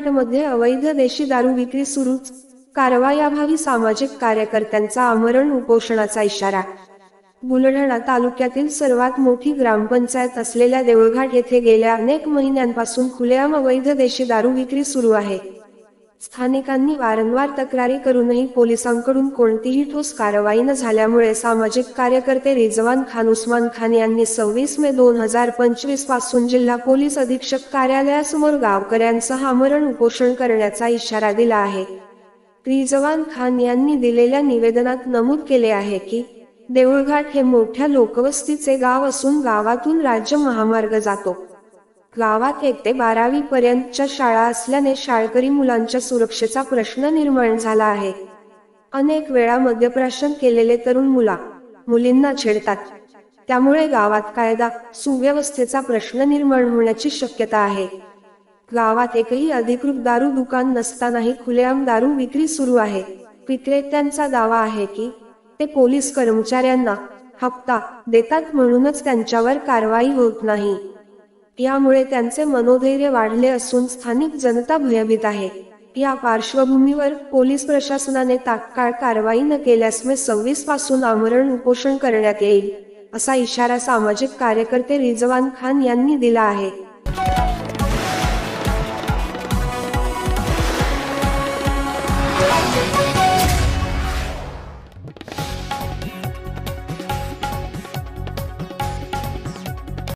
देऊळघाटमध्ये अवैध देशी दारू विक्री सुरूच कारवायाभावी सामाजिक कार्यकर्त्यांचा आमरण उपोषणाचा इशारा. बुलढाणा तालुक्यातील सर्वात मोठी ग्रामपंचायत असलेल्या देऊळघाट येथे गेल्या अनेक महिन्यांपासून खुलेआम अवैध देशी दारू विक्री सुरू आहे. स्थानिकांनी वारंवार तक्रारी करूनही पोलिसांकडून कोणतीही ठोस कारवाई न झाल्यामुळे सामाजिक कार्यकर्ते रिजवान खान उस्मान खान यांनी सव्वीस मे दोन हजार पंचवीसपासून जिल्हा पोलीस अधीक्षक कार्यालयासमोर गावकऱ्यांसह आमरण उपोषण करण्याचा इशारा दिला आहे. रिजवान खान यांनी दिलेल्या निवेदनात नमूद केले आहे की देऊळघाट हे मोठ्या लोकवस्तीचे गाव असून गावातून राज्य महामार्ग जातो. गावात एक ते बारावी पर्यंतच्या शाळा असल्याने शाळकरी मुलांच्या सुरक्षेचा प्रश्न निर्माण झाला आहे. अनेक वेळा मद्यप्राशन केलेले तरुण मुला मुलींना छेडतात. त्यामुळे गावात कायदा सुव्यवस्थेचा प्रश्न निर्माण होण्याची शक्यता आहे. गावात एकही अधिकृत दारू दुकान नसतानाही खुलेआम दारू विक्री सुरू आहे. विक्रेत्यांचा दावा आहे की ते पोलीस कर्मचाऱ्यांना हप्ता देतात म्हणूनच त्यांच्यावर कारवाई होत नाही. यामुळे त्यांचे मनोधैर्य वाढले असून स्थानिक जनता भयभीत आहे. या पार्श्वभूमीवर पोलीस प्रशासनाने तात्काळ कारवाई न केल्यास मे सव्वीसपासून आमरण उपोषण करण्यात येईल असा इशारा सामाजिक कार्यकर्ते रिजवान खान यांनी दिला आहे.